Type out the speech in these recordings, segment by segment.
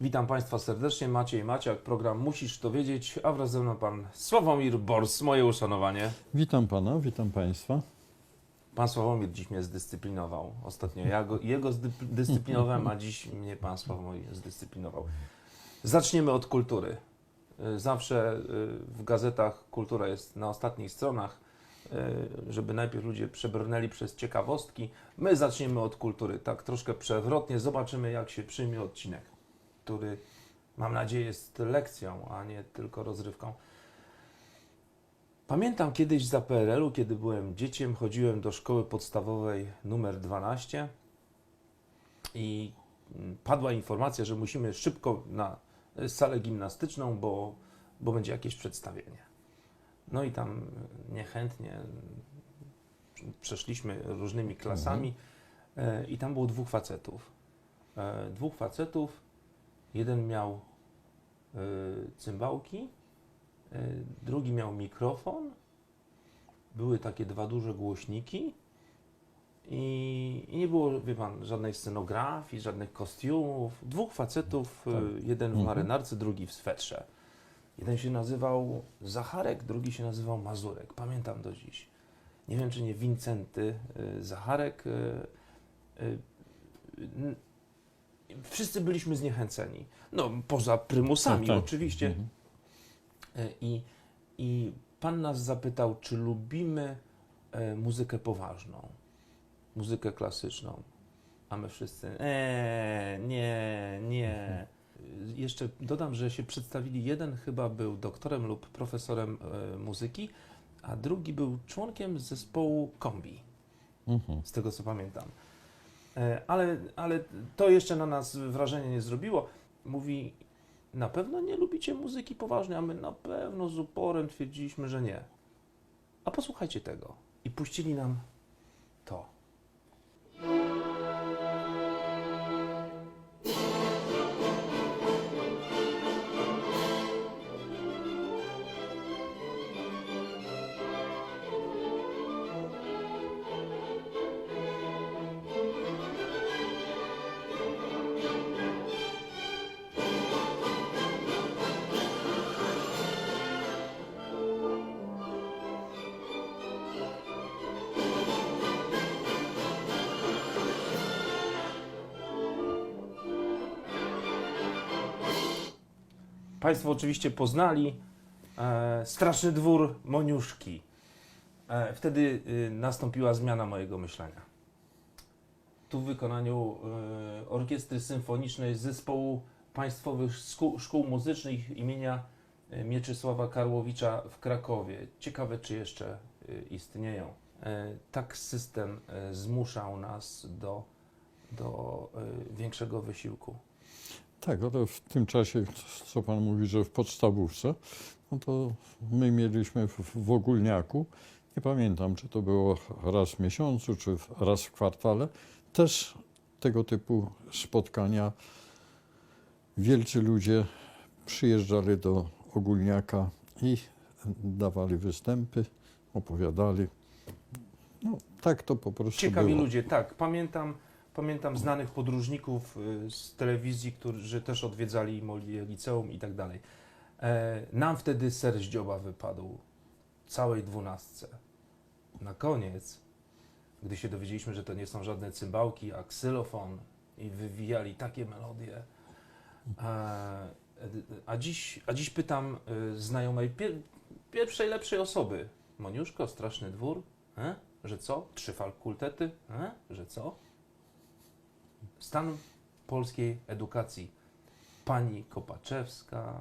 Witam Państwa serdecznie, Maciej Maciak, program Musisz to wiedzieć, a wraz ze mną Pan Sławomir Bors, moje uszanowanie. Witam pana, witam państwa. Pan Sławomir dziś mnie zdyscyplinował. Ostatnio ja go, jego zdyscyplinowałem, a dziś mnie Pan Sławomir zdyscyplinował. Zaczniemy od kultury. Y, Zawsze y, w gazetach kultura jest na ostatnich stronach, y, żeby najpierw ludzie przebrnęli przez ciekawostki. My zaczniemy od kultury, tak troszkę przewrotnie. Zobaczymy, jak się przyjmie odcinek, który mam nadzieję jest lekcją, a nie tylko rozrywką. Pamiętam kiedyś za PRL-u, kiedy byłem dzieciem, chodziłem do szkoły podstawowej numer 12 i padła informacja, że musimy szybko na salę gimnastyczną, bo, bo będzie jakieś przedstawienie. No i tam niechętnie przeszliśmy różnymi klasami e, i tam było dwóch facetów. E, Dwóch facetów, jeden miał y, cymbałki, y, drugi miał mikrofon, były takie dwa duże głośniki i, i nie było, wie pan, żadnej scenografii, żadnych kostiumów. Dwóch facetów, y, Tak. jeden w Mhm. marynarce, drugi w swetrze. Jeden się nazywał Zacharek, drugi się nazywał Mazurek. Pamiętam do dziś. Nie wiem, czy nie Wincenty Zacharek. Wszyscy byliśmy zniechęceni. No, poza prymusami, Tak, tak. oczywiście. Mhm. E, I, I pan nas zapytał, czy lubimy e, muzykę poważną, muzykę klasyczną. A my wszyscy, eee, nie, nie. Y, Jeszcze dodam, że się przedstawili. Jeden chyba był doktorem lub profesorem e, muzyki, a drugi był członkiem zespołu kombi Mhm. z tego co pamiętam. E, Ale, ale to jeszcze na nas wrażenie nie zrobiło. Mówi, na pewno nie lubicie muzyki poważnej, a my na pewno z uporem twierdziliśmy, że nie. A posłuchajcie tego. I puścili nam Państwo oczywiście poznali e, Straszny Dwór Moniuszki. E, wtedy y, nastąpiła zmiana mojego myślenia. Tu w wykonaniu e, Orkiestry Symfonicznej Zespołu Państwowych Szkół, Szkół Muzycznych imienia e, Mieczysława Karłowicza w Krakowie. Ciekawe, czy jeszcze istnieją. E, tak system e, zmuszał nas do, do e, większego wysiłku. Tak, ale w tym czasie, co pan mówi, że w podstawówce, no to my mieliśmy w, w ogólniaku, nie pamiętam, czy to było raz w miesiącu, czy raz w kwartale, też tego typu spotkania. Wielcy ludzie przyjeżdżali do ogólniaka i dawali występy, opowiadali. No, tak to po prostu Ciekawi było. ludzie, tak. Pamiętam, pamiętam znanych podróżników y, z telewizji, którzy też odwiedzali moje liceum i tak dalej. E, Nam wtedy ser z dzioba wypadł. Całej dwunastce. Na koniec, gdy się dowiedzieliśmy, że to nie są żadne cymbałki, a ksylofon i wywijali takie melodie. E, A dziś, a dziś pytam y, znajomej pier, pierwszej, lepszej osoby. Moniuszko, straszny dwór? E? Że co? Trzy fakultety? E? Że co? Stan polskiej edukacji. Pani Kopaczewska,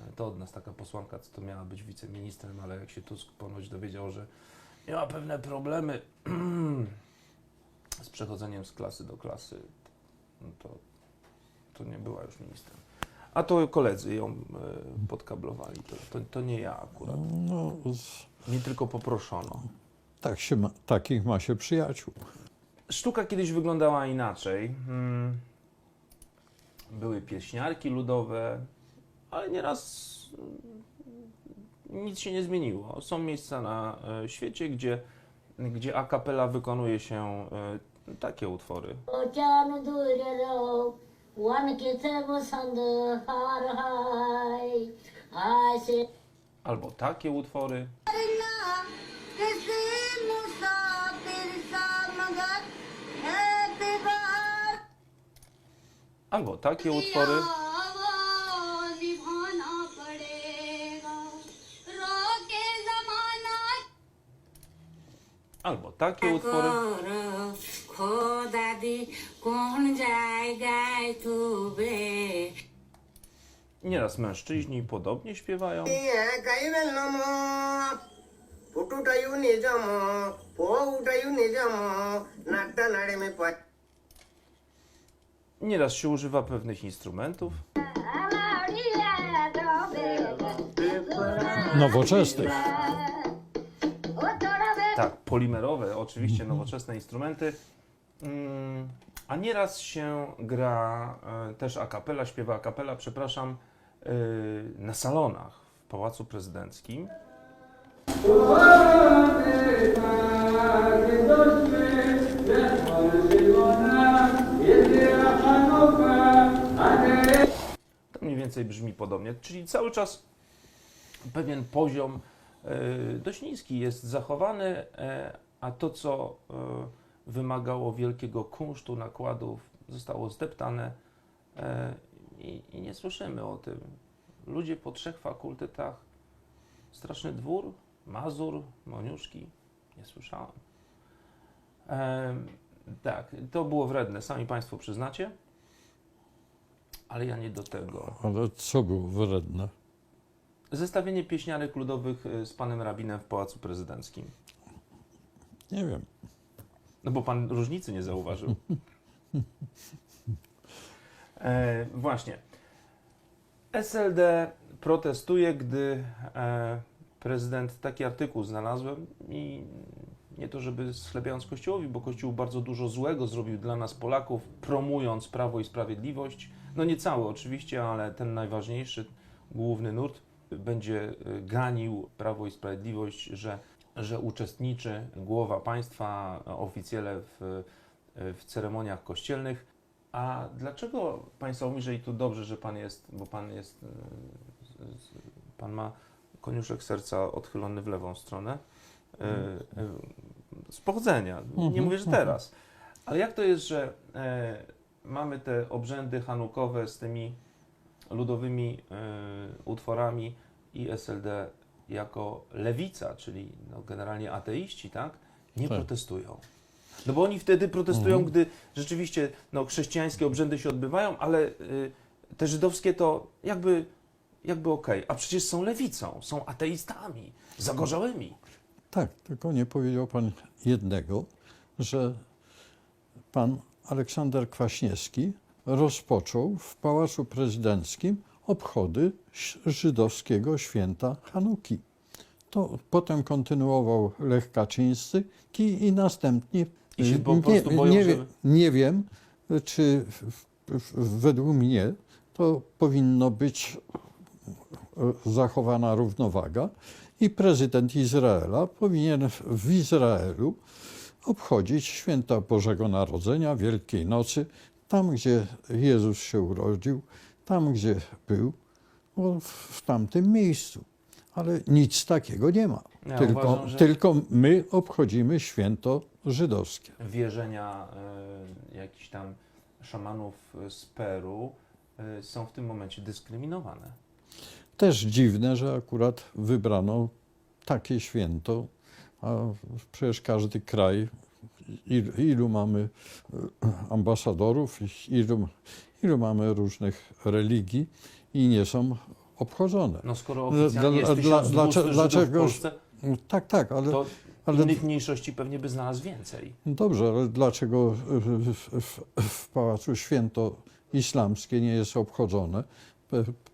e, to od nas taka posłanka, co to miała być wiceministrem, ale jak się Tusk ponoć dowiedział, że miała pewne problemy z przechodzeniem z klasy do klasy, no to, to nie była już ministrem. A to koledzy ją e, podkablowali, to, to, to nie ja akurat. No, Mnie tylko poproszono. tak się ma, takich ma się przyjaciół. Sztuka kiedyś wyglądała inaczej. Hmm. Były pieśniarki ludowe, ale nieraz hmm, nic się nie zmieniło. Są miejsca na e, świecie, gdzie, gdzie a capella wykonuje się e, takie utwory. Albo takie utwory. albo takie utwory. Albo takie utwory. Nieraz mężczyźni podobnie śpiewają. Pututa ju nijamo, po uta ju nijamo. Nieraz się używa pewnych instrumentów. Nowoczesnych. Tak, polimerowe, oczywiście nowoczesne instrumenty. Mm, A nieraz się gra e, też a capella, śpiewa a capella, przepraszam, e, na salonach w Pałacu Prezydenckim. Więcej brzmi podobnie, czyli cały czas pewien poziom e, dość niski jest zachowany, e, a to, co e, wymagało wielkiego kunsztu, nakładów, zostało zdeptane i, nie słyszymy o tym. Ludzie po trzech fakultetach, Straszny Dwór, Mazur, Moniuszki, nie słyszałem. Em, tak, to było wredne, sami Państwo przyznacie, ale ja nie do tego. Ale co było wredne? Zestawienie pieśniarek ludowych y, z panem rabinem w Pałacu Prezydenckim. Nie wiem. No bo pan różnicy nie zauważył. E, właśnie. SLD protestuje, gdy e, prezydent taki artykuł znalazłem i nie to, żeby schlebiając Kościołowi, bo Kościół bardzo dużo złego zrobił dla nas Polaków, promując Prawo i Sprawiedliwość. No nie cały oczywiście, ale ten najważniejszy, główny nurt będzie y, ganił Prawo i Sprawiedliwość, że, że uczestniczy głowa państwa, oficjele w, w ceremoniach kościelnych. A dlaczego Państwo mówi, że i tu dobrze, że Pan jest, bo Pan jest, z- Pan ma koniuszek serca odchylony w lewą stronę. Y, Z pochodzenia, nie Mhm, mówię, że mhm. teraz. Ale jak to jest, że e, mamy te obrzędy hanukowe z tymi ludowymi e, utworami i SLD jako lewica, czyli no, generalnie ateiści, tak, nie Tak. protestują. No bo oni wtedy protestują, Mhm. gdy rzeczywiście no, chrześcijańskie obrzędy się odbywają, ale y, te żydowskie to jakby, jakby okej. A przecież są lewicą, są ateistami, zagorzałymi. Tak, tylko nie powiedział pan jednego, że pan Aleksander Kwaśniewski rozpoczął w Pałacu Prezydenckim obchody żydowskiego święta Hanuki. To potem kontynuował Lech Kaczyński i następnie I się po nie, boją, nie, że- nie wiem, czy według mnie to powinno być e, zachowana równowaga i prezydent Izraela powinien w Izraelu obchodzić święta Bożego Narodzenia, Wielkiej Nocy, tam gdzie Jezus się urodził, tam gdzie był, w tamtym miejscu. Ale nic takiego nie ma. Ja tylko, uważam, że- tylko my obchodzimy święto żydowskie. wierzenia y, jakichś tam szamanów z Peru y, są w tym momencie dyskryminowane. Też dziwne, że akurat wybrano takie święto, a przecież każdy kraj, ilu, ilu mamy e, ambasadorów, ilu, ilu mamy różnych religii i nie są obchodzone. No skoro oficjalnie dla- jest dla- 1200 dlaczego- dlaczego- Polsce, Tak, tak, ale, to ale innych mniejszości pewnie by znalazł więcej. dobrze, ale dlaczego w, w, w, Pałacu Święto Islamskie nie jest obchodzone?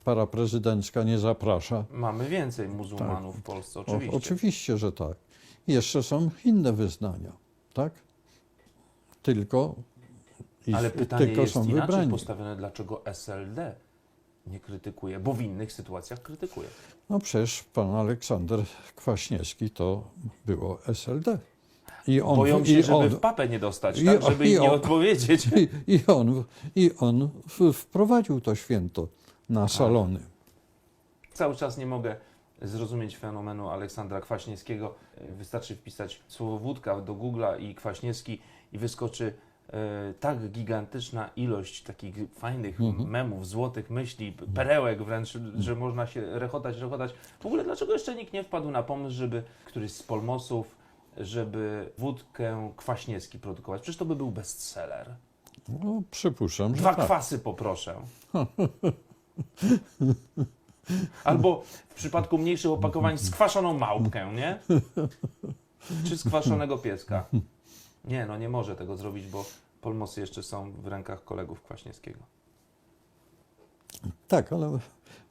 Para prezydencka nie zaprasza. Mamy więcej muzułmanów w Polsce, Tak. O, oczywiście. oczywiście, że tak. Jeszcze są inne wyznania, tak? Tylko, ich, Ale pytanie tylko jest są inaczej wybrani. postawione, dlaczego SLD nie krytykuje, bo w innych sytuacjach krytykuje. No przecież pan Aleksander Kwaśniewski to było SLD. I on, Boją się, i żeby on, w papę nie dostać, i tak, żeby i im nie odpowiedzieć. i, i on, i on w, wprowadził to święto na salony. Cały czas nie mogę zrozumieć fenomenu Aleksandra Kwaśniewskiego. Wystarczy wpisać słowo wódka do Google'a i Kwaśniewski i wyskoczy e, tak gigantyczna ilość takich fajnych Mhm. memów, złotych myśli, p- perełek wręcz, że można się rechotać, rechotać. W ogóle dlaczego jeszcze nikt nie wpadł na pomysł, żeby któryś z polmosów, żeby wódkę Kwaśniewski produkować? Przecież to by był bestseller. No, przypuszczam, że Dwa tak. kwasy poproszę. Albo w przypadku mniejszych opakowań skwaszoną małpkę, nie? Czy skwaszonego pieska. Nie, no nie może tego zrobić, bo polmosy jeszcze są w rękach kolegów Kwaśniewskiego. Tak, ale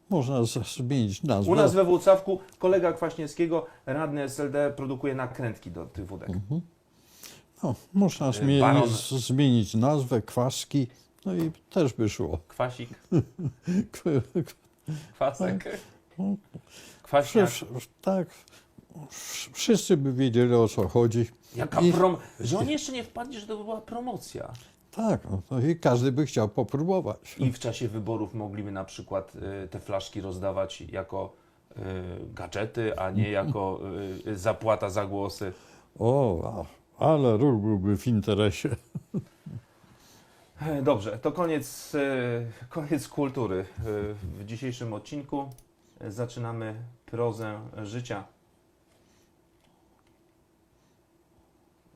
można zmienić nazwę. U nas we Włocławku kolega Kwaśniewskiego, radny SLD, produkuje nakrętki do tych wódek. no, można Y, zmienić nazwę, kwaski, no i też by szło. Kwasik, kwasek, kwaśniak. Wsz- wsz- tak, wsz- wszyscy by wiedzieli o co chodzi. Jaka I- prom... Że oni jeszcze nie wpadli, że to była promocja. Tak, no, i każdy by chciał popróbować. I w czasie wyborów mogliby na przykład y, te flaszki rozdawać jako y, gadżety, a nie jako y, zapłata za głosy. O, ale ruch byłby w interesie. E, Dobrze, to koniec, y, koniec kultury. Y, W dzisiejszym odcinku zaczynamy prozę życia.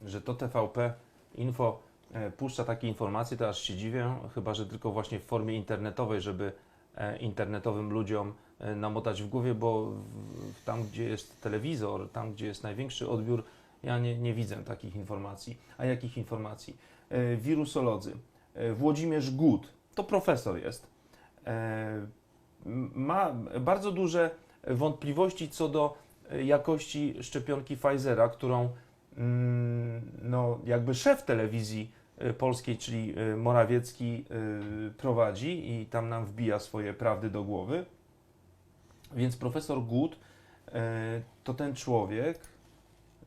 Że to TVP Info e, puszcza takie informacje, to aż się dziwię, chyba że tylko właśnie w formie internetowej, żeby e, internetowym ludziom e, namotać w głowie, bo tam, gdzie jest telewizor, tam, gdzie jest największy odbiór, ja nie, nie widzę takich informacji. A jakich informacji? E, Wirusolodzy. E, Włodzimierz Gut, to profesor jest, e, ma bardzo duże wątpliwości co do e, jakości szczepionki Pfizera, którą mm, no, jakby szef telewizji polskiej, czyli Morawiecki, prowadzi i tam nam wbija swoje prawdy do głowy. Więc profesor Gut to ten człowiek,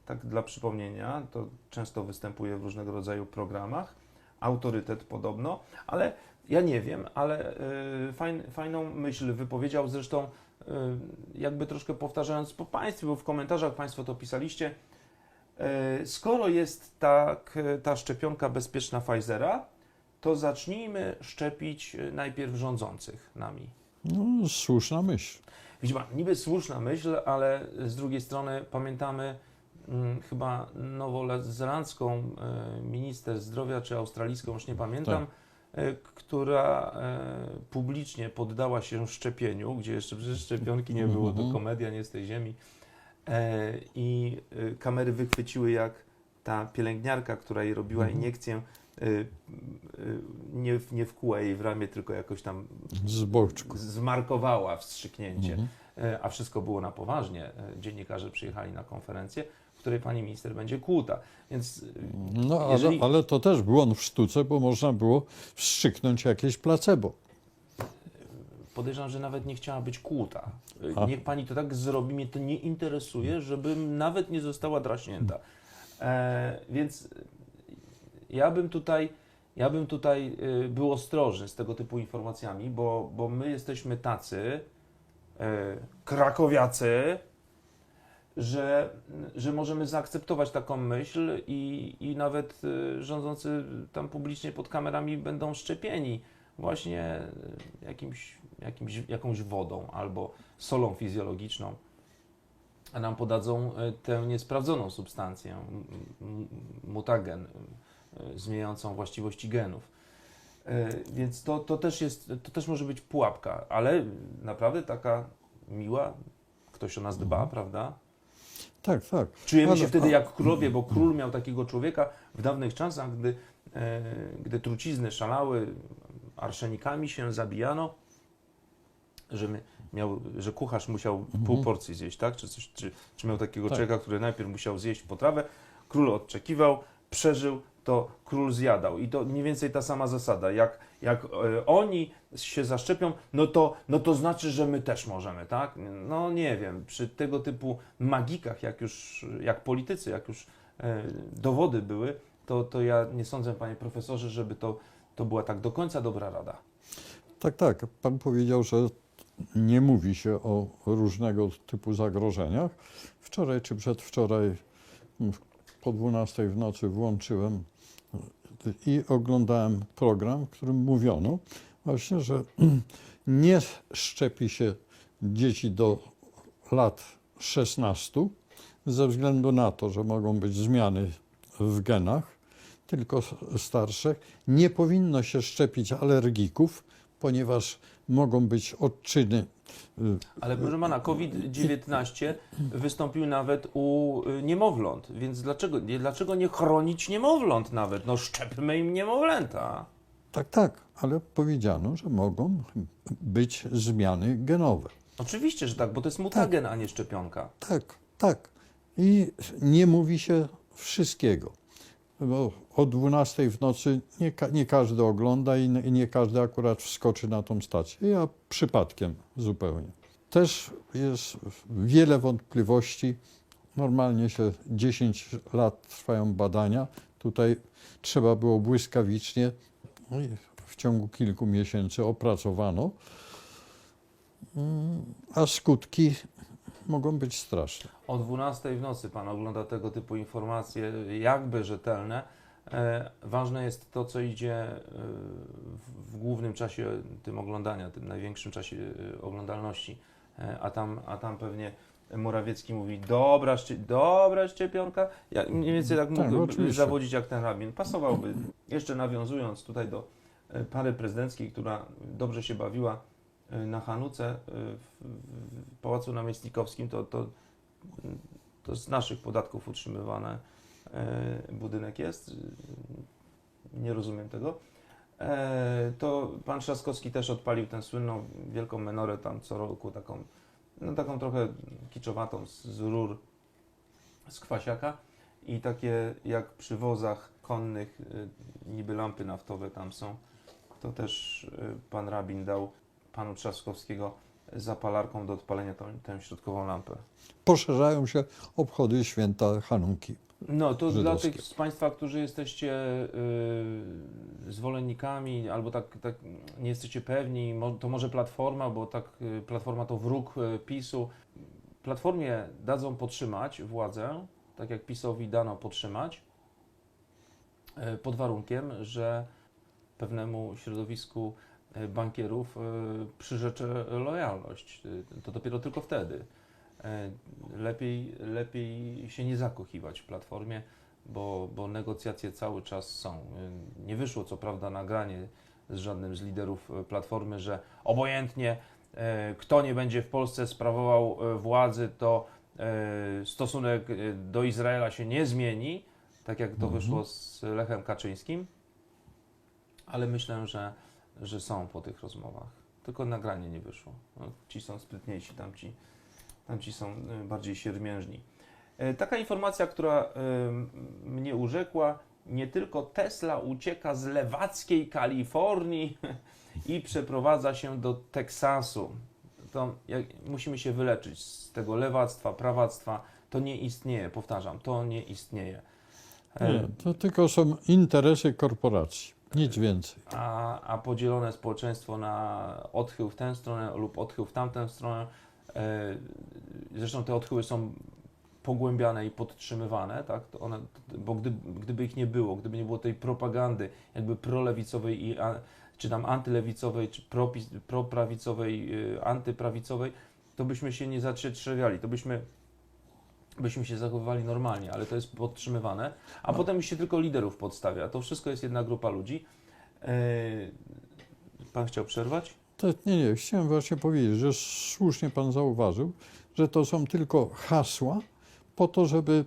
tak dla przypomnienia, to często występuje w różnego rodzaju programach, autorytet podobno, ale ja nie wiem, ale y, fajn, fajną myśl wypowiedział, zresztą y, jakby troszkę powtarzając po Państwu, bo w komentarzach Państwo to pisaliście, y, skoro jest tak, ta szczepionka bezpieczna Pfizera, to zacznijmy szczepić najpierw rządzących nami. No, słuszna myśl. Widzi pan, niby słuszna myśl, ale z drugiej strony pamiętamy chyba nowozelandzką e, minister zdrowia, czy australijską, już nie pamiętam, e, k- która e, publicznie poddała się szczepieniu, gdzie jeszcze przecież szczepionki nie było, to Mhm. komedia nie z tej ziemi. E, I e, kamery wychwyciły, jak ta pielęgniarka, która jej robiła Mhm. iniekcję, e, e, nie, nie wkuła jej w ramię, tylko jakoś tam Z boczku. zmarkowała wstrzyknięcie, Mhm. E, a wszystko było na poważnie. E, Dziennikarze przyjechali na konferencję, w której pani minister będzie kłuta. Więc e, No, ale, Jeżeli- ale to też błąd w sztuce, bo można było wstrzyknąć jakieś placebo. podejrzewam, że nawet nie chciała być kłuta. E, A. Niech pani to tak zrobi, mnie to nie interesuje, żebym nawet nie została draśnięta. E, więc ja bym tutaj, ja bym tutaj był ostrożny z tego typu informacjami, bo, bo my jesteśmy tacy, e, krakowiacy, że, że możemy zaakceptować taką myśl i, i nawet e, rządzący tam publicznie pod kamerami będą szczepieni właśnie e, jakimś, jakimś, jakąś wodą albo solą fizjologiczną, a nam podadzą e, tę niesprawdzoną substancję, mutagen, zmieniającą właściwości genów. Więc to, to, też jest, to też może być pułapka, ale naprawdę taka miła, ktoś o nas dba, prawda? Tak, tak. Czujemy się wtedy jak królowie, bo król miał takiego człowieka w dawnych czasach, gdy, e, gdy trucizny szalały, arszenikami się zabijano, że, miał, że kucharz musiał pół porcji zjeść, tak? Czy, coś, czy, czy miał takiego Tak. człowieka, który najpierw musiał zjeść potrawę, król odczekiwał, przeżył, to król zjadał. I to mniej więcej ta sama zasada. Jak, jak e, oni się zaszczepią, no to, no to znaczy, że my też możemy, tak? No nie wiem, przy tego typu magikach, jak już, jak politycy, jak już e, dowody były, to, to ja nie sądzę, panie profesorze, żeby to, to była tak do końca dobra rada. Tak, tak. Pan powiedział, że nie mówi się o różnego typu zagrożeniach. Wczoraj czy przedwczoraj m, po 12 w nocy włączyłem i oglądałem program, w którym mówiono właśnie, że nie szczepi się dzieci do lat 16 ze względu na to, że mogą być zmiany w genach, tylko starszych. Nie powinno się szczepić alergików, ponieważ mogą być odczyny. Y, Ale proszę pana, COVID-19 wystąpił nawet u y, niemowląt, więc dlaczego dlaczego nie chronić niemowląt nawet? No szczepmy im niemowlęta. Tak, tak, ale powiedziano, że mogą być zmiany genowe. Oczywiście, że tak, bo to jest mutagen, a nie szczepionka. Tak, tak. I nie mówi się wszystkiego. Bo o 12 w nocy nie, nie każdy ogląda i nie, i nie każdy akurat wskoczy na tą stację. Ja przypadkiem zupełnie. Też jest wiele wątpliwości. Normalnie się 10 lat trwają badania. Tutaj trzeba było błyskawicznie, no w ciągu kilku miesięcy opracowano, Mm, a skutki mogą być straszne. O 12 w nocy pan ogląda tego typu informacje, jakby rzetelne. E, ważne jest to, co idzie e, w, w głównym czasie tym oglądania, tym największym czasie e, oglądalności. E, a, tam, a tam pewnie Morawiecki mówi, dobra, szczy, dobra szczepionka. Ja mniej więcej tak Tak, oczywiście. zawodzić jak ten rabin. Pasowałby. Jeszcze nawiązując tutaj do e, pary prezydenckiej, która dobrze się bawiła na Hanuce e, w, Pałacu Namiestnikowskim, to, to to z naszych podatków utrzymywany e, budynek jest. Nie rozumiem tego. E, to pan Trzaskowski też odpalił tę słynną wielką menorę tam co roku, taką, no taką trochę kiczowatą z, z rur z kwasiaka i takie jak przy wozach konnych niby lampy naftowe tam są. To też pan rabin dał panu Trzaskowskiego zapalarką do odpalenia tą, tę środkową lampę. Poszerzają się obchody święta Hanunki. No, to dla żydowskie. tych z Państwa, którzy jesteście y, zwolennikami albo tak, tak nie jesteście pewni, to może Platforma, bo tak y, Platforma to wróg y, PiSu. Platformie dadzą podtrzymać władzę, tak jak PiSowi dano podtrzymać, y, pod warunkiem, że pewnemu środowisku bankierów y, przyrzecze lojalność. Y, To dopiero tylko wtedy. E, Lepiej, lepiej się nie zakochiwać w platformie, bo, bo negocjacje cały czas są. E, Nie wyszło co prawda nagranie z żadnym z liderów e, platformy, że obojętnie e, kto nie będzie w Polsce sprawował e, władzy, to e, stosunek e, do Izraela się nie zmieni, tak jak to Mhm. wyszło z Lechem Kaczyńskim, ale myślę, że, że są po tych rozmowach. Tylko nagranie nie wyszło. No, ci są sprytniejsi, tamci Tamci są y, bardziej siermiężni. E, Taka informacja, która y, mnie urzekła, nie tylko Tesla ucieka z lewackiej Kalifornii i przeprowadza się do Teksasu. To jak, musimy się wyleczyć z tego lewactwa, prawactwa. To nie istnieje, powtarzam, to nie istnieje. E, Nie, to tylko są interesy korporacji, nic więcej. a, a podzielone społeczeństwo na odchył w tę stronę lub odchył w tamtą stronę. E, Zresztą te odchyły są pogłębiane i podtrzymywane, tak? One, bo gdyby, gdyby ich nie było, gdyby nie było tej propagandy jakby prolewicowej i czy tam antylewicowej, czy propis, proprawicowej, y, antyprawicowej, to byśmy się nie zatrzewiali, to byśmy byśmy się zachowywali normalnie, ale to jest podtrzymywane, a potem się tylko liderów podstawia. To wszystko jest jedna grupa ludzi. E, Pan chciał przerwać? To, nie, nie, chciałem właśnie powiedzieć, że słusznie pan zauważył, że to są tylko hasła po to, żeby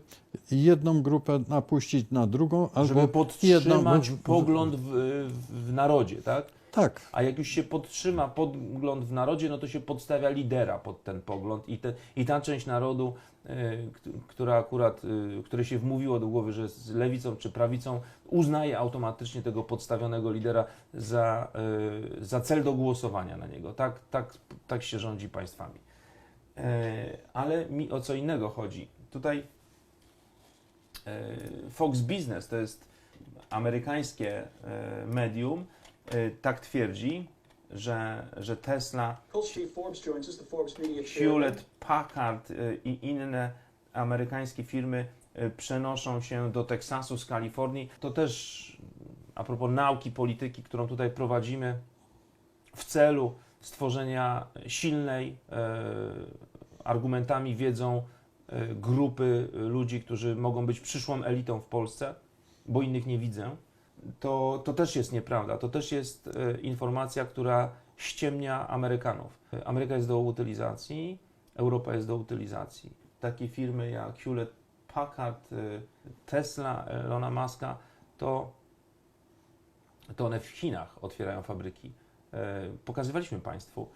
jedną grupę napuścić na drugą, albo Żeby jedną... podtrzymać pogląd w, w, w narodzie, tak? Tak, A jak już się podtrzyma pogląd w narodzie, no to się podstawia lidera pod ten pogląd i, te, i ta część narodu, y, która akurat, y, które się wmówiło do głowy, że jest lewicą czy prawicą, uznaje automatycznie tego podstawionego lidera za, y, za cel do głosowania na niego. Tak, tak, tak się rządzi państwami. E, ale mi o co innego chodzi. Tutaj e, Fox Business, to jest amerykańskie e, medium, tak twierdzi, że, że Tesla, Hewlett Packard e, i inne amerykańskie firmy e, przenoszą się do Teksasu z Kalifornii. To też a propos nauki polityki, którą tutaj prowadzimy w celu stworzenia silnej, argumentami, wiedzą grupy ludzi, którzy mogą być przyszłą elitą w Polsce, bo innych nie widzę, to, to też jest nieprawda. To też jest e, informacja, która ściemnia Amerykanów. Ameryka jest do utylizacji, Europa jest do utylizacji. Takie firmy jak Hewlett Packard, e, Tesla, Elona Muska, to, to one w Chinach otwierają fabryki. E, Pokazywaliśmy Państwu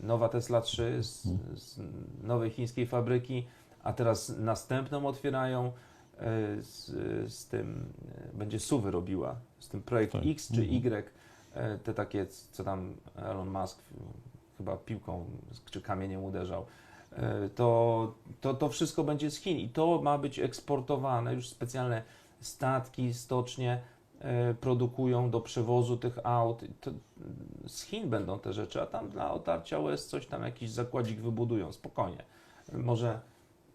nowa Tesla 3 z, z nowej chińskiej fabryki, a teraz następną otwierają z, z tym, e, będzie Suwy robiła, z tym projekt Tak. X czy Mhm. Y, e, te takie, co tam Elon Musk e, chyba piłką czy kamieniem uderzał. E, To, to, to wszystko będzie z Chin i to ma być eksportowane, już specjalne statki, stocznie e, produkują do przewozu tych aut. To z Chin będą te rzeczy, a tam dla otarcia łez coś tam jakiś zakładzik wybudują, spokojnie. Może,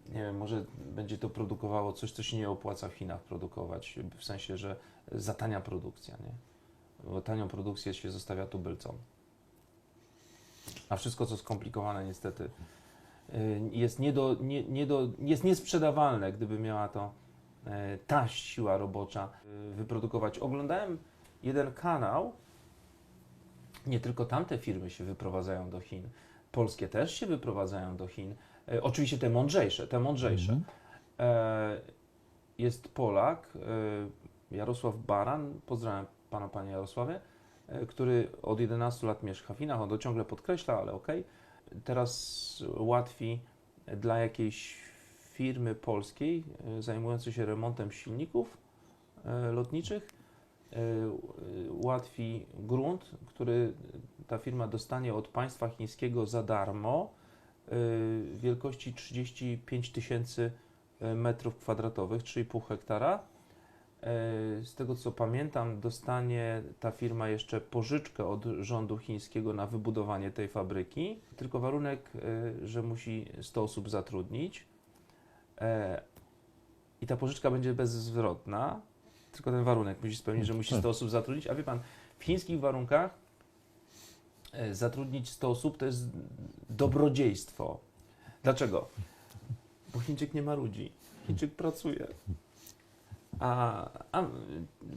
nie wiem, może będzie to produkowało coś, co się nie opłaca w Chinach produkować, w sensie, że za tania produkcja, nie? Bo tanią produkcję się zostawia tubylcom. A wszystko, co skomplikowane, niestety, y, jest, nie do, nie, nie do, jest niesprzedawalne, gdyby miała to e, ta siła robocza y, wyprodukować. Oglądałem jeden kanał, nie tylko tamte firmy się wyprowadzają do Chin, polskie też się wyprowadzają do Chin. E, Oczywiście te mądrzejsze, te mądrzejsze. Mhm. E, Jest Polak, e, Jarosław Baran, pozdrawiam Pana Panie Jarosławie, który od 11 lat mieszka w Chinach, on to ciągle podkreśla, ale okej. Teraz łatwi dla jakiejś firmy polskiej zajmującej się remontem silników lotniczych łatwi grunt, który ta firma dostanie od państwa chińskiego za darmo wielkości 35 tysięcy metrów kwadratowych, 3,5 hektara. E, Z tego co pamiętam, dostanie ta firma jeszcze pożyczkę od rządu chińskiego na wybudowanie tej fabryki. Tylko warunek, że musi 100 osób zatrudnić. E, I ta pożyczka będzie bezzwrotna. Tylko ten warunek musi spełnić, że musi 100 osób zatrudnić. A wie pan, w chińskich warunkach zatrudnić 100 osób to jest dobrodziejstwo. Dlaczego? Bo Chińczyk nie ma ludzi. Chińczyk pracuje. A, a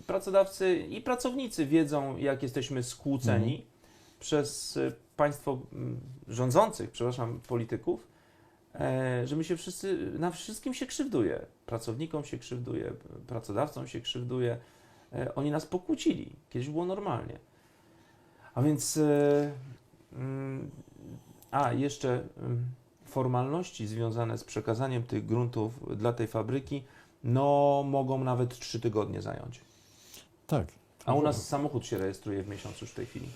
pracodawcy i pracownicy wiedzą, jak jesteśmy skłóceni przez e, państwo mm, rządzących, przepraszam, polityków, e, że my się wszyscy, na wszystkim się krzywduje. Pracownikom się krzywduje, pracodawcom się krzywduje. E, Oni nas pokłócili. Kiedyś było normalnie. A więc, e, mm, a jeszcze mm, formalności związane z przekazaniem tych gruntów dla tej fabryki, no mogą nawet trzy tygodnie zająć. Tak. A u nas samochód się rejestruje w miesiącu już w tej chwili.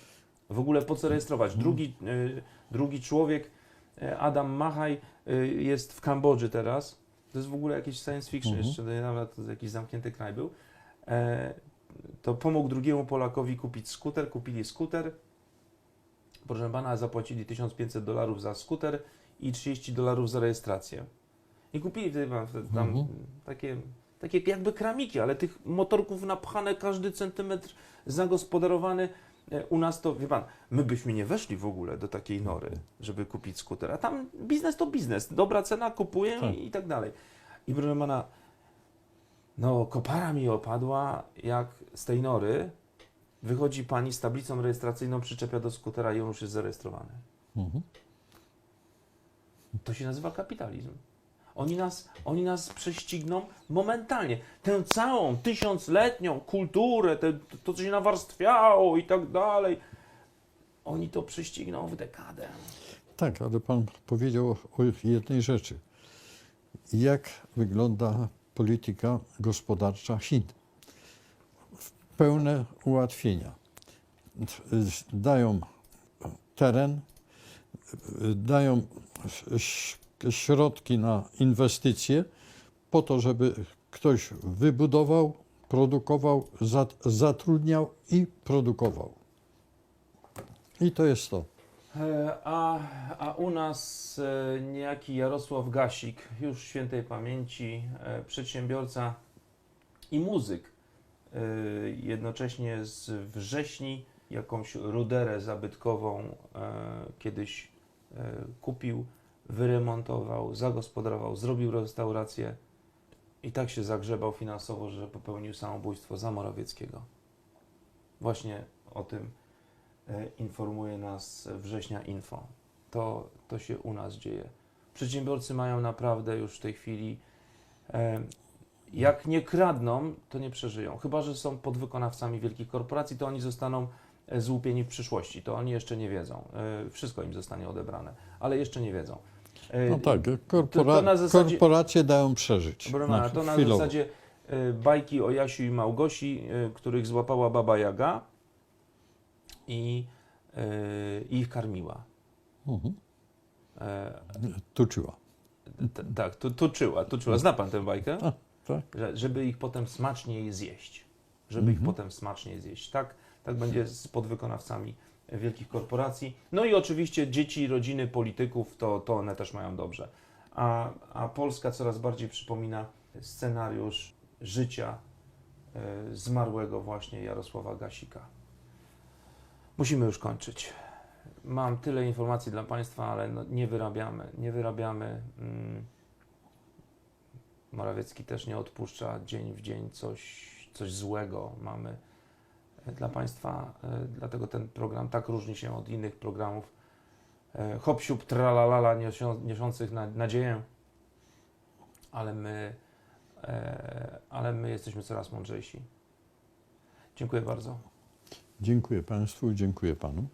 W ogóle po co rejestrować? Drugi, y, drugi człowiek, y, Adam Machaj, jest w Kambodży teraz. To jest w ogóle jakieś science fiction, Mhm. jeszcze to jakiś zamknięty kraj był. To pomógł drugiemu Polakowi kupić skuter, kupili skuter. Proszę pana, zapłacili 1500 dolarów za skuter i 30 dolarów za rejestrację. I kupili wtedy tam, Mhm. takie, takie jakby kramiki, ale tych motorków napchane, każdy centymetr zagospodarowany. E, U nas to, wie pan, my byśmy nie weszli w ogóle do takiej nory, żeby kupić skuter. A tam biznes to biznes. Dobra cena, kupuję Tak. i, i tak dalej. I proszę pana, no kopara mi opadła, jak z tej nory wychodzi pani z tablicą rejestracyjną, przyczepia do skutera i on już jest zarejestrowany. Mhm. To się nazywa kapitalizm. Oni nas, oni nas prześcigną momentalnie. Tę całą tysiącletnią kulturę, te, to, co się nawarstwiało i tak dalej, oni to prześcigną w dekadę. Tak, ale pan powiedział o jednej rzeczy. Jak wygląda polityka gospodarcza Chin? Pełne ułatwienia. Dają teren, dają środki na inwestycje, po to, żeby ktoś wybudował, produkował, zat- zatrudniał i produkował. I to jest to. E, A, a u nas e, niejaki Jarosław Gasik, już świętej pamięci, e, przedsiębiorca i muzyk, jednocześnie z wrześni jakąś ruderę zabytkową kiedyś kupił, wyremontował, zagospodarował, zrobił restaurację i tak się zagrzebał finansowo, że popełnił samobójstwo za Morawieckiego. Właśnie o tym informuje nas Września Info. To, to się u nas dzieje. Przedsiębiorcy mają naprawdę już w tej chwili, e, jak nie kradną, to nie przeżyją. Chyba, że są podwykonawcami wielkich korporacji, to oni zostaną e, złupieni w przyszłości. To oni jeszcze nie wiedzą. E, Wszystko im zostanie odebrane, ale jeszcze nie wiedzą. E, No tak, korpora- to na zasadzie- korporacje dają przeżyć. Pana, na to na chwilowo. zasadzie bajki o Jasiu i Małgosi, których złapała Baba Jaga i, y, i ich karmiła. Mhm. E, Tuczyła. t- tak, tu, tuczyła, tuczyła. Zna pan tę bajkę? A, tak. Że, żeby ich potem smaczniej zjeść. Żeby ich Mhm. potem smaczniej zjeść. Tak, tak będzie z podwykonawcami wielkich korporacji. No i oczywiście dzieci, rodziny polityków, to, to one też mają dobrze. A, a Polska coraz bardziej przypomina scenariusz życia e, zmarłego właśnie Jarosława Gasika. Musimy już kończyć. Mam tyle informacji dla Państwa, ale no nie wyrabiamy. Nie wyrabiamy. Mm, Morawiecki też nie odpuszcza dzień w dzień coś, coś złego. Mamy e, dla Państwa, e, dlatego ten program tak różni się od innych programów e, hop siup tralalala niosą- niosących na, nadzieję, ale my, ale my jesteśmy coraz mądrzejsi. Dziękuję bardzo. Dziękuję Państwu, dziękuję Panu.